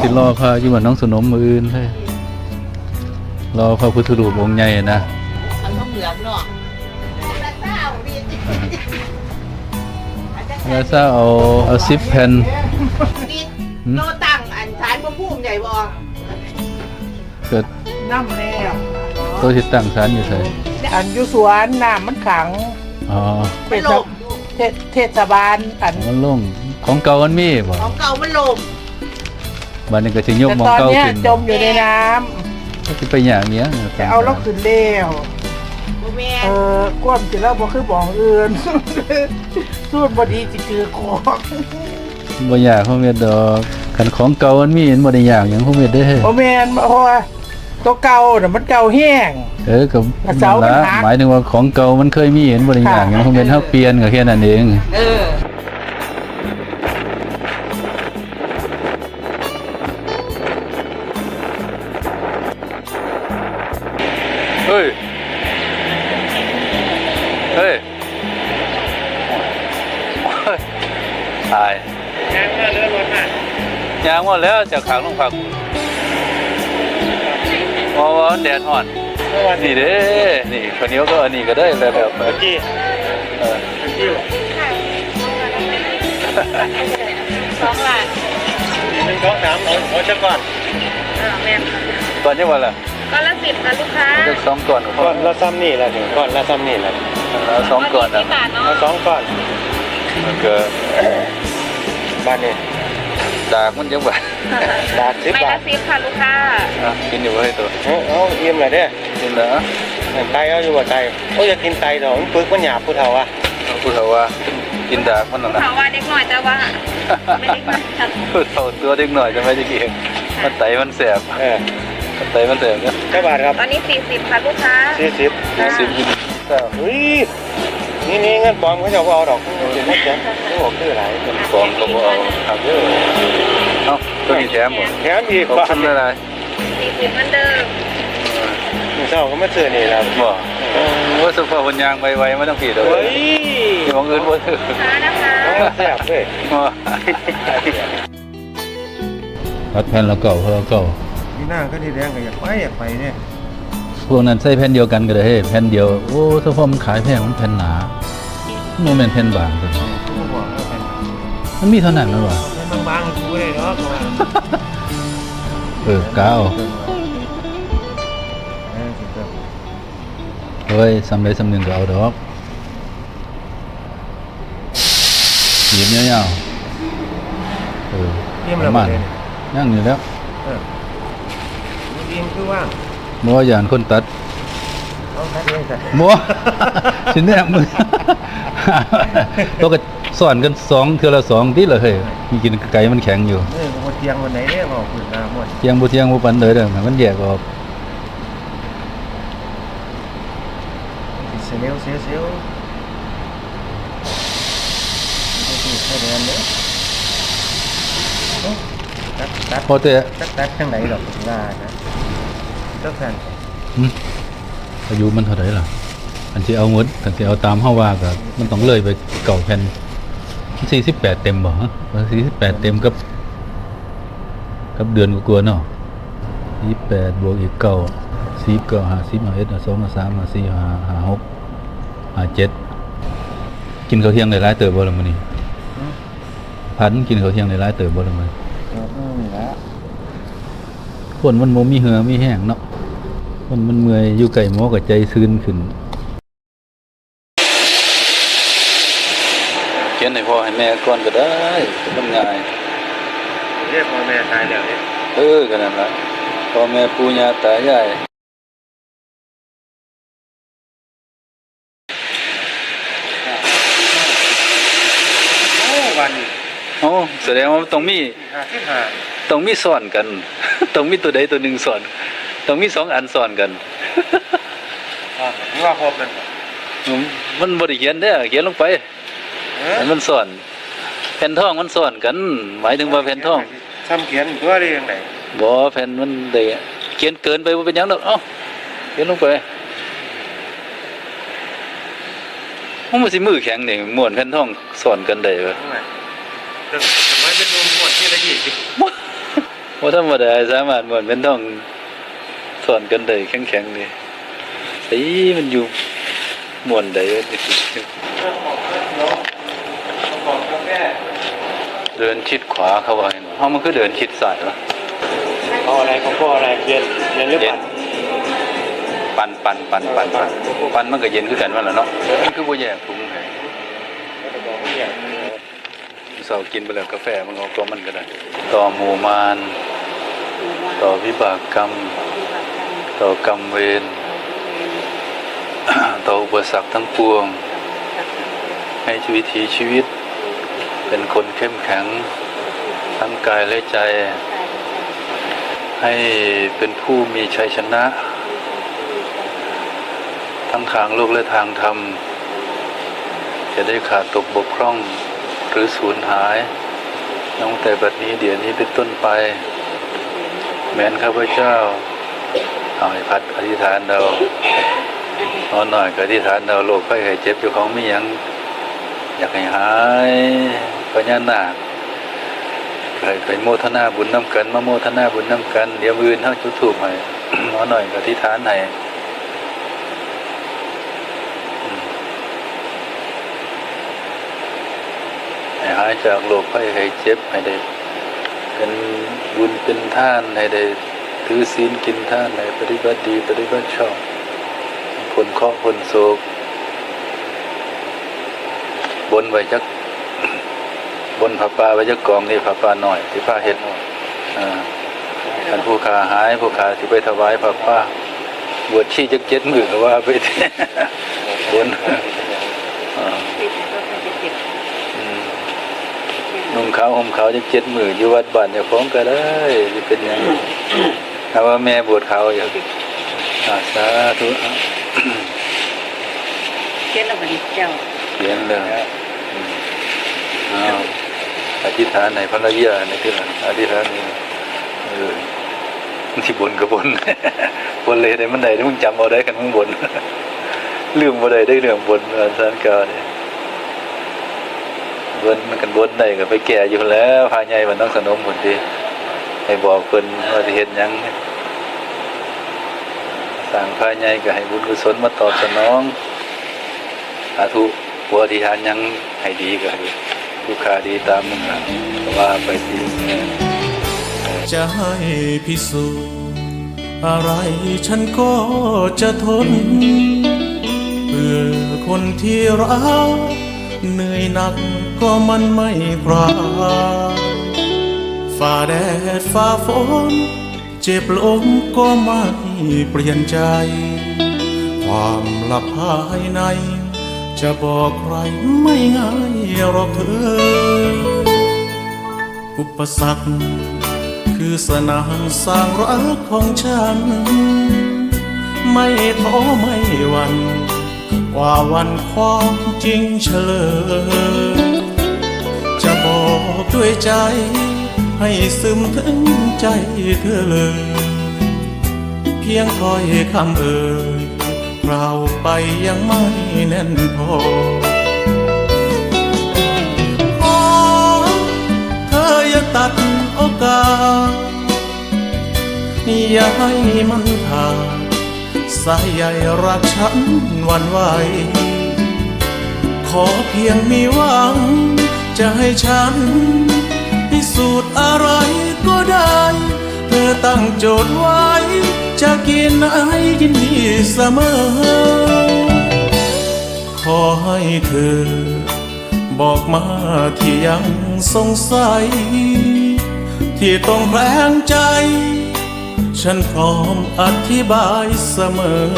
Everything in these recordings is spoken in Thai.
เพิ่นสิรอพระอยู่บ้านน้องสนมมื้ออื่นเด้อรอพระพุทธรูปองค์ใหญ่นะอันต้องเหลืองเนาะแล้วถ้าเอาเอา10แผ่นนี่หืมโนตั้งอันฐานพระภูมิใหญ่บ่เกิดน้ำแล้วตัวที่ตั้งศาลอยู่ไสอันอยู่สวนน้ำมันขังอ๋อไม่ลมเทศเทศบาลอันมันลงของเก่ามันมีบ่ของเก่ามันลม บัดนี้ก็สิยกแต่หมองตอนเก่าเนี้ยขึ้นจมอยู่ในน้ก็สิไปหยังเนี้ยำแต่เอาเราขึ้นเร็วบ่แม่เอนอก้มจะแล้วบ่คือบ่องอื่น สูตรบ่ดีสิคือของบ่อยากพ่อเม็ดดอกคันของเก่ามันมีมันบ่ได้ยากหยังพ่อเม็ดเด้อบ่แม่นเพราะว่าตัวเก่าน่ะมันเก่าแห้ง เออก็แต่เสามันละหัก หมายถึงว่าของเก่ามันเคยมีเห็นบ่ได้ยากหยังพ่อเม็ดเฮาเปลี่ยนก็แค่นั้นเอง เออ ยางหมดแล้วจากขางลงผักเพราะว่ามันแดดฮ้อนนี่เด้นี่คนนี้ก็อันนี้ก็ได้แล้วแบบเมื่อกี้เออสองล้านหนึ่งสองสามเอาเอาจะก่อนอ่าแม่นก่อนยังวันละก็ละสิบค่ะลูกค้าจะสองก่อนก็พอก่อนละซ้ำนี่ละถึงก่อนละซ้ำนี่ละเอาสองก่อนนะบาทเนาะเอาสองก่อนมันก็บ้านนี้ ดากมันยังไงบาทสิบไม่บาละทสิบค่ะลูกค้าอะกินอยู่ให้ตัวเอาเอาเยี่ยมเลยเด้อกินเหรอไตเอาอยู่บ่ไตโอ้ยอยากกินไตดอกมันปึกมันหยาบผู้เฒ่าอะพูดเถอะว่ากินดากมันน่ะนะเขาว่าเด็กหน่อยแต่ว่าไม่เด็กหน่อยค่ะพูดเท่าตัวเด็กหน่อยจะไม่ได้กินมันไตมันแสบเออมันไตมันแสบเนี่ยแค่บาทครับตอนนี้สี่สิบค่ะลูกค้า สี่สิบสิบกินแซ่บเฮ้ย นี่นี่เงินปลอมเขาจะเอาเอาดอกเดี๋ยวมันจะไม่บอกคืออะไรมันฟองก็บ่เอาครับเด้อเอ้าตัวนี้แถมหมดแถมอีกขอบบาทคุณหลายสี่สิบเหมือนเดิมๆมื้อเช้าก็มาซื้อนี่ล่ะบ่โอ้สุภาพบนยางไวๆไม่ต้องผิดเลเฮ้ยยที่ของอื่นบ่ถือลูกค้านะคะเอามาแซ่บเว้ยรัดแผ่นแล้วเก่าแล้วเก่าพี่นางก็ที่แดงก็อยากไปอยากไปเนี่ย พวกนั้นใส่แผ่นเดียวกันก็ได้เฮ้ยแผ่นเดียว โอ้ถ้าพ่อมันขายแพงมันแผ่นหนาโมเมนแผ่นบางตัวนี้ผู้บอกเอาไปมันมีเท่านั้นนะวะมันบางๆกูได้เนาะประมาณเออก้าวเออสิครับเฮ้ยสำเร็จสำหนึ่งก็เอาดอกหยิบเงี้ยาวๆเออเยี่ยมปแล้วระมาณเลยนั่งอยู่แล้ว เออเยี่ยมคือว่าง มัวอย่างคนตัดเอาทัดเลยจ้ะมัวชิ้นแรกมือตัวก็สอนกันสองเทือละสองทีละเฮ้ยมีกินไก่มันแข็งอยู่เออบ่เตียงวันไหนเนี่ยบอกพื้นหน้าหมดเที่ยงบ่เที่ยงบ่ปันเลยเด้อมันแยกออกเสียวเสียวเสียวใช่เดือนเด้อตัดตัดพอแต่ตัดตัดข้างไหนดอกว่านะ ตัดแผ่นหึอายุมันเท่าไหร่ล่ะอันที่เอาหมดอันที่เอาตามเฮาว่าก็มันต้องเลยไปเก่าแผ่น48เต็มบ่ฮะ48เต็มกับ กับเดือนกลัวาๆเนาะ28บวกอีก9 10ก็50 51 2 3 4 5 6 5 7กินข้าวเที่ยงได้หลายเติบบ่ล่ะมื้อนี้พันกินข้าวเที่ยงได้หลายเติบบ่ล่ะมื้อนี้เออนี่ละคนมันบ่มีเหือมีแห้งเนาะ คนมันเมื่อยอยู่ไกลหมอก็ใจซื่นขึ้น เขียนให้พ่อให้แม่ก่อนก็ได้มันง่ายเรียกพ่อแม่ตายแล้วเนี่ยเออก็นั่นล่ะพ่อแม่ปู่ย่าตายายโอ้วันโอ้แสดงว่าต้องมีห้าสิบห้าต้องมีสอนกัน ต้องมีตัวใดตัวหนึ่งสอน ต้องมีสองอันสอนกันอะนี่ว่าครบเลยมันบ่ได้เขียนเด้อเขียนลงไปเออให้มันสอนแผ่นทองมันสอนกัน หมายถึงว่าแผ่นทองซ้ำเขียนตัวได้ยังไงบ่แผ่นมันได้เขียนเกินไปบ่เป็นหยังดอกเอ้าเขียนลงไปมันบ่สิมือแข็งนี่ม้วนแผ่นทองสอนกันได้บ่ทำไมแต่ทำไมเป็นรวมหมดที่ละยี่สิบว่าธรรมดาสามารถหมดเป็นต้อง สอนกันได้แข็งๆนี่ไอ้มันอยู่ม่วนได้เดินชิดขวาเขาว่าให้หนูเฮามันคือเดินชิดซ้ายวะเอาอะไรของพ่ออะไรเย็นเย็นหรือเย็ปั่นนปั่นปั่นปั่นปั่นปั่นปั่นมันก็เย็นคือกันว่าล่ะเนาะมันคือบ่แยกถุงให้เช้ากินไปแล้วกาแฟมันเอาตัวมันก็ได้ ต่อหมู่มาน ต่อวิบากกรรม ต่อกรรมเวรต่ออุปสรรคทั้งปวง ให้ชีวิตถีชีวิต เป็นคนเข้มแข็ง ทั้งกายและใจ ให้เป็นผู้มีชัยชนะ ทั้งทางโลกและทางธรรม จะได้ขาดตกบกพร่องหรือสูญหายนับแต่บัดนี้เดี๋ยวนี้เป็นต้นไป แม้นข้าพเจ้า เอาให้พัดอธิษฐานเรานอนหน่อยก็อธิษฐานเราโรคไข้ไข้เจ็บอยู่ของมียังอยากให้หายพญานาคใครใครโมทนาบุญน้ำกันมาโมทนาบุญน้ำกันเดี๋ยวมือเท่าจุดถูกให้นอนหน่อยก็อธิษฐานให้ให้หายจากโรคไข้ไข้เจ็บให้ได้ เป็นบุญเป็นท่านให้ได้ ถือศีลกินท่านให้ปฏิบัติดีปฏิบัติชอบผลเคราะห์ผลโศก บนไว้จัก บนผ้าป่าไว้จักกองนี่ผ้าป่าหน่อยที่ผ้าเห็ดอ่าอันผู้ขาหายผู้ขาที่ไปถวายผ้าป่าบวชชีจักเจ็ดมือกว่าไปบนอ่าอืมนุ่งขาวห่มขาวจักเจ็ดมืออยู่วัดบ้านอย่าพ้องก็ได้จะเป็นยัง ถ้าว่าแม่บวชขาวอย่างอาสาธุอะเช่นเราบริเจ้าเขียนเลยอืมอ้าวอธิษฐานในภรรยาในที่นั้นอธิษฐานนี่เออที่บนกับบนบนเลยได้มันไหนมึงจำเอาได้กันมึงบนลืมบ่ได้ได้เรื่องบนอาสานกาเนี่ยบนมันกันบนได้ก็ไปแก่อยู่แล้วพาใหญ่มันต้องสนมผลดี ให้บอกเพิ่นว่าสิเฮ็ดหยังสร้างพาใหญ่ก็ให้บุญกุศลมาตอบสนองสาธุบัวที่ทานยังให้ดีก็ให้ลูกค้าดีตามมึงนะว่าไปดีจะให้พิสูจน์อะไรฉันก็จะทน เพื่อคนที่รักเหนื่อยหนักก็มันไม่คลา ฝ่าแดดฝ่าฝน เจ็บลมก็ไม่เปลี่ยนใจ ความลับภายใน จะบอกใครไม่ง่ายหรอกเธอ อุปสรรคคือสนามสร้างรักของฉัน ไม่ท้อไม่หวันกว่าวันความจริงเฉลยจะบอกด้วยใจ ให้ซึมถึงใจเธอเลย เพียงถ้อยคำเอ่ยกล่าไปยังไม่แน่นพอขอเธออย่าตัดโอกาส อย่าให้มันขาดสายใยรักฉันวันไหว ขอเพียงมีหวัง จะให้ฉัน สูจน์อะไรก็ได้ เธอตั้งโจทย์ไว้ จะกินไอ้ยินดีเสมอ ขอให้เธอ บอกมาที่ยังสงสัย ที่ต้องแพลงใจ ฉันพร้อมอธิบายเสมอ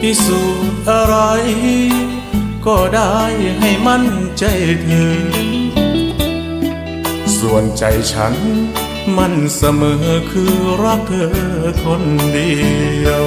พิสูจน์อะไร ก็ได้ให้มั่นใจเธอ ส่วนใจฉัน มันเสมอคือรักเธอคนเดียว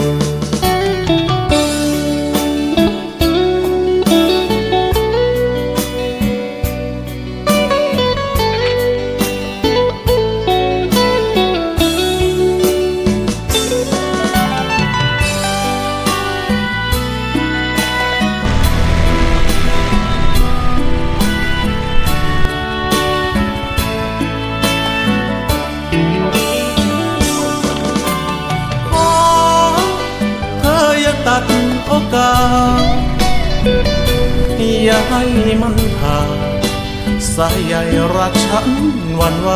ให้มันผ่านสายใยรักฉันวันไหว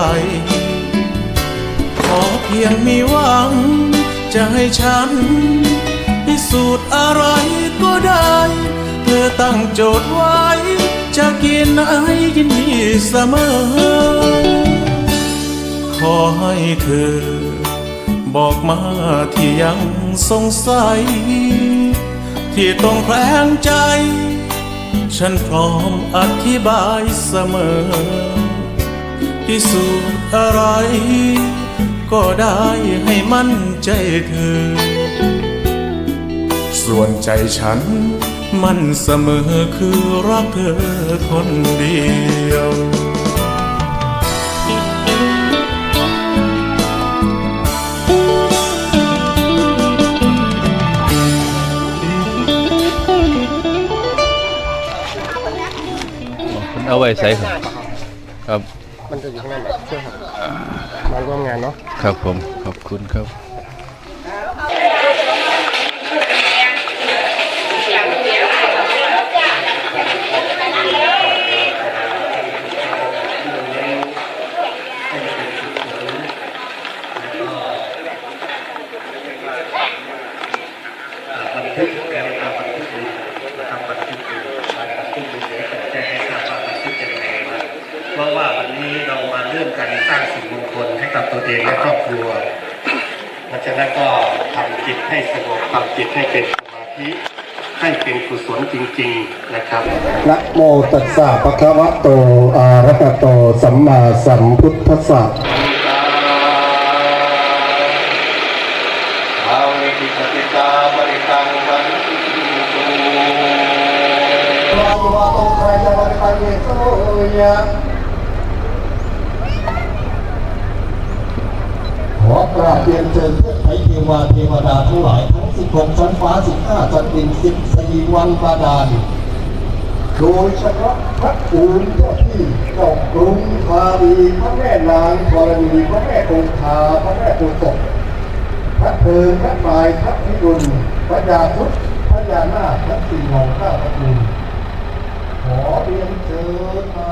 ขอเพียงมีหวัง จะให้ฉัน พิสูจน์อะไรก็ได้ เธอตั้งโจทย์ไว้ จะกินไอ้ยินดีเสมอ ขอให้เธอ บอกมาที่ยังสงสัย ที่ต้องแพลงใจ ฉันพร้อมอธิบายเสมอ ที่สุดอะไร ก็ได้ให้มั่นใจเธอ ส่วนใจฉันมันเสมอคือรักเธอคนเดียว เอาไว้ใส่ครับ ครับ มันจะอยู่ข้างหน้าแบบเชื่อครับมาร่วมงานเนาะ ครับผม ขอบคุณครับ บันทึกการทำบันทึกนี้นะครับบันทึกอยู่บันทึกอยู่เดี๋ยวจะแจ้งให้ทราบว่าบันทึกจะยังไงมาเพราะว่าวันนี้เรามาเริ่มการสร้างสิ่งมงคลให้กับตัวเองและครอบครัวเพราะฉะนั้นก็ทำจิตให้สงบทำจิตให้เป็นสมาธิให้เป็นกุศล จริงๆนะครับนะโมตัสสะภะคะวะโตอะระหะโตสัมมาสัมพุทธัสสะเอาเนิปฏิตาบริตังวันตุวาตุวาโตใครจะวันตังเยโสยะ ขอกราบเรียนเชิญเพื่อนไทยเทวาเทวดาทั้งหลายทั้ง 16 ชั้นฟ้า 15 ชั้นดิน 14 วันบาดาล โดยเฉพาะพระภูมิเจ้าที่เจ้ากรุงพาดีพระแม่นางธรณีพระแม่คงคาพระแม่ตุศกพระเพิงพระปลายพระพิรุณพระยาพุทธพระยานาพระสี่ของข้าพระคุณขอเรียนเชิญมา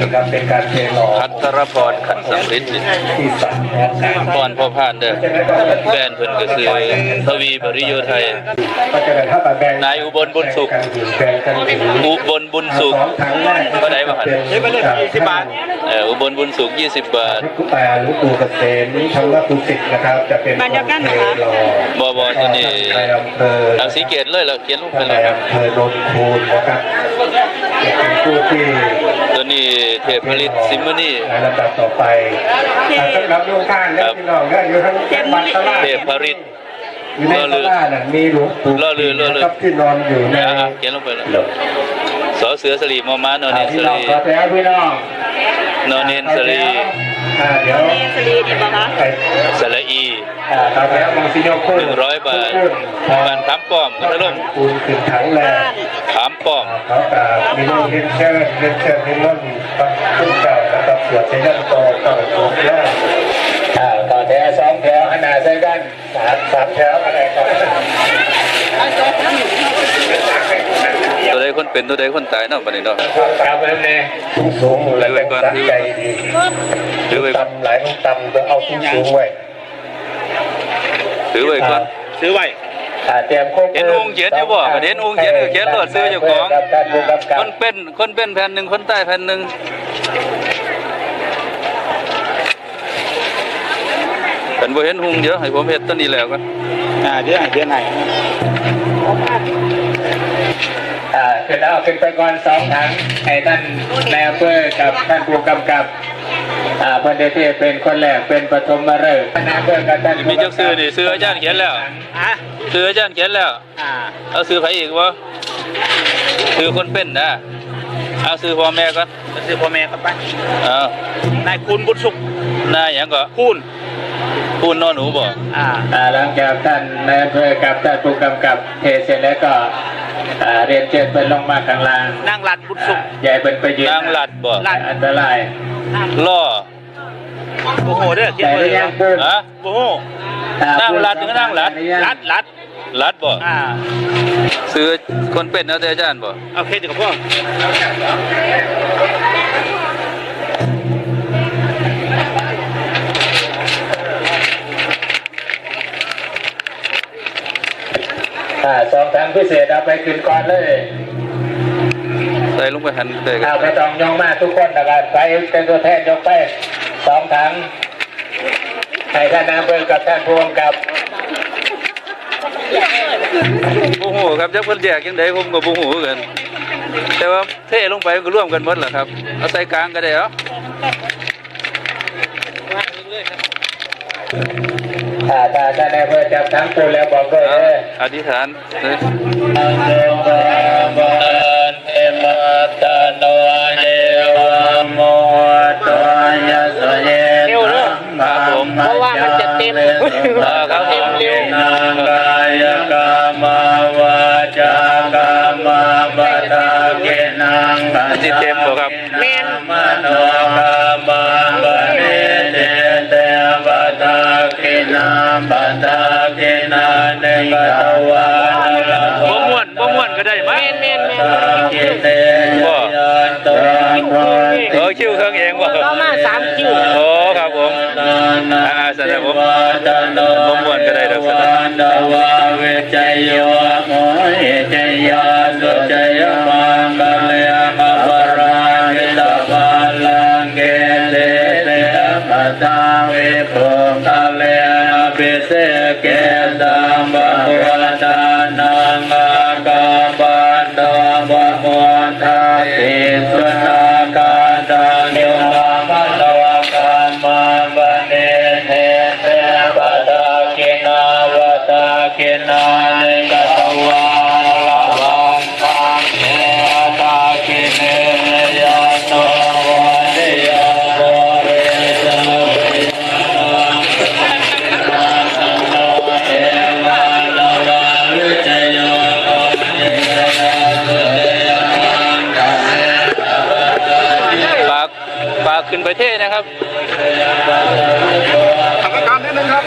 ที่จะถึงนี้ครับเป็นการเทหล่อพัทรพรขันสำริดนี่ที่สั่งพร้อมกันพรพ่อพานเด้อแฟนเพิ่นก็คือทวีปริโยไทย ก็จะเป็นท่าตาแบงนายอุบลบุญสุข การดื่มแบงกันถืออุบลบุญสุข สองครั้งแรกก็ได้มาหันเป็นยี่สิบบาท เอออุบลบุญสุข 20 บาท ลูกตาลูกปูเกษมทางวัดตุสิตนะครับ จะเป็นบรรยากาศเหรอคะหล่อบ่บ่ตัวนี้ ในอำเภอทางสีเกตเลยแล้วเขียนลงไปในแล้วครับ อำเภอโนนคูนนะครับ เป็นผู้ที่ตัวนี้เทพผลิตซิมโมนีในลำดับต่อไปอ่าสำหรับลูกท่านและพี่น้องและอยู่ทั้งจังหวัดตราดเทพผลิต อยู่ในตลาดน่ะมีหลวงปู่ล่อลือล่อลือนะครับที่นอนอยู่ในอ่าเขียนลงไปแล้วสอเสือสลีมอม้านอนเนนสพี่น้องลีขอแถวพี่น้องนอนเนนสลีอ่าเดี๋ยวเมสลีนี่ปะคะไปสระอี อ่าต่อแถวมังสิโยคุหนึ่งร้อยบาท บ้านขามป้อมก็ทะลุปูนขึ้นถังแรงขาม ป้อมเขากราบมีเรื่องเรียนเชิญเรียนเชิญนิมนต์พระคุณเจ้าแล้วก็สวดใช้ยันโตต่อโตแล้วอ่าต่อแถวสองแถวขนาดใช้กันสามสามแถวอะไรครับตัวใดคนเป็นตัวใดคนตายเนาะบัดนี้เนาะครับแม่แม่สูงสูงๆแล้วก็ตั้งใจดีถือไว้ก่อนตำหลายต้องตำต้องเอาสูงสูงๆไว้ถือไว้ก่อนซื้อไว้อ่า เตรียมควบเห็นองค์เขียนอยู่บ่เห็นองค์เขียนเขียนโลดซื้อเจ้าของครับการผู้กำกับคนเป็นคนเป็นแผ่นหนึ่งคนใต้แผ่นหนึ่งเป็นบ่เห็นหุงเยอะให้ผมเฮ็ดตัวนี้แล้วกันอ่าเดี๋ยวให้เดี๋ยวให้อ่าขึ้นเอาขึ้นไปก่อนสองถังให้ท่านนายอำเภอกับท่านผู้กำกับ อ่าเพื่อนที่เป็นคนแรกเป็นปฐมฤกษ์ท่านนายอำเภอกับท่านมีเจ้าซื้อนี่ซื้ออาจารย์เขียนแล้วอะซื้ออาจารย์เขียนแล้วอ่าเอาซื้อไผอีกวะซื้อคนเป็นนะเอาซื้อพ่อแม่ก่อนซื้อพ่อแม่กันไปเอานายคุณบุญสุขหน้าหยังก็คุณพูนนอนหนูบ่อ่าอ่าหลังจากท่านนายอำเภอกับท่านผู้กำกับเทเสร็จแล้วก็อ่าเรียนเชิญเพิ่นลงมาข้างล่างนางรัดบุญสุขยายเพิ่นไปยืนนางหลัดบ่ลัดอันตราย ล่อโอ้โหเด้อเขียนแต่เลหรืยอยังปูฮะโอ้โหอ่นั่งลัดถึงนั่งลัดรัดรัดหลัดบ่อ่าซื้อคนเป็นเอาแต่อาจารย์บ่โอเคเดี๋ยวกับพ่ออ่าสองถังพิเศษเอาไปขึ้นก่อนเลย ใส่ลงไปหันเลยกัเอานไปต้องยกมาทุกคนนะครับไปเป็นตัวแทนยกไปสองถังให้ท่านนายอำเภอกับท่านผู้กำกับบ่ฮู้ครับจักเพิ่นแยกจังไดผมก็บ่ฮู้คือกันแต่ว่าเทลงไปมันก็ร่วมกันหมดแหละครับ เอาใส่กลางก็ได้เหรอถ้าถ้าท่านนายอำเภอจับถังปูนแล้วบอกด้วยเอาเด้ออธิษฐานเลย ตยะสเยนะมาเพราะว่ามันจะเต็มครับผมนางกายกามาวาจากามาบัตาเกนังบัตสิเต็มบ่ครับเมนมโนกามาบัเนเตเตบัตาเกนังบัตาเกนังเนกัตวาบ่ม่วนบ่ม่วนก็ได้มั้ยเมนเมนบ่บ่เออ คิวเครื่องเองบ่เอามาสามคิวโอ้ครับผมอ่าแสดงผมผมม่วนก็ได้ดอกแสดงดาวาเวจโยโมเอจย ขึ้นไปเทนะครับทำการนิดนึงครับ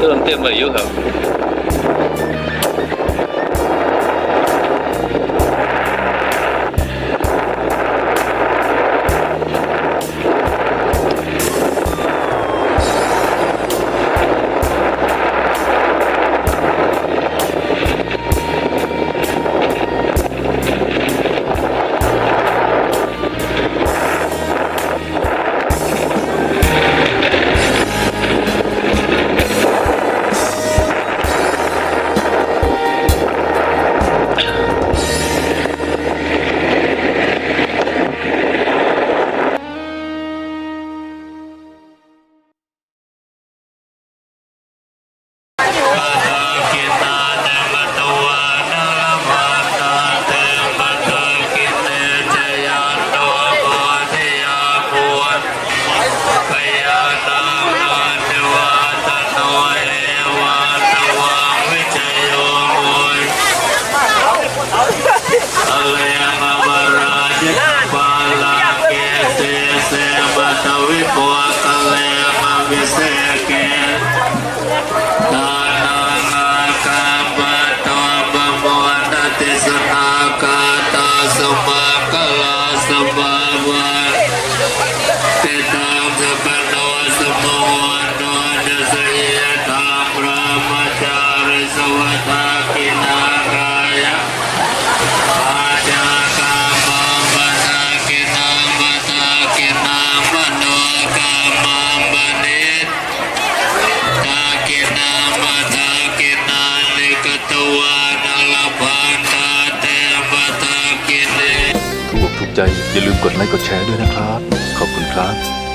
这种 ấn 又高 ใจอย่าลืมกดไลค์กดแชร์ด้วยนะครับ ขอบคุณครับ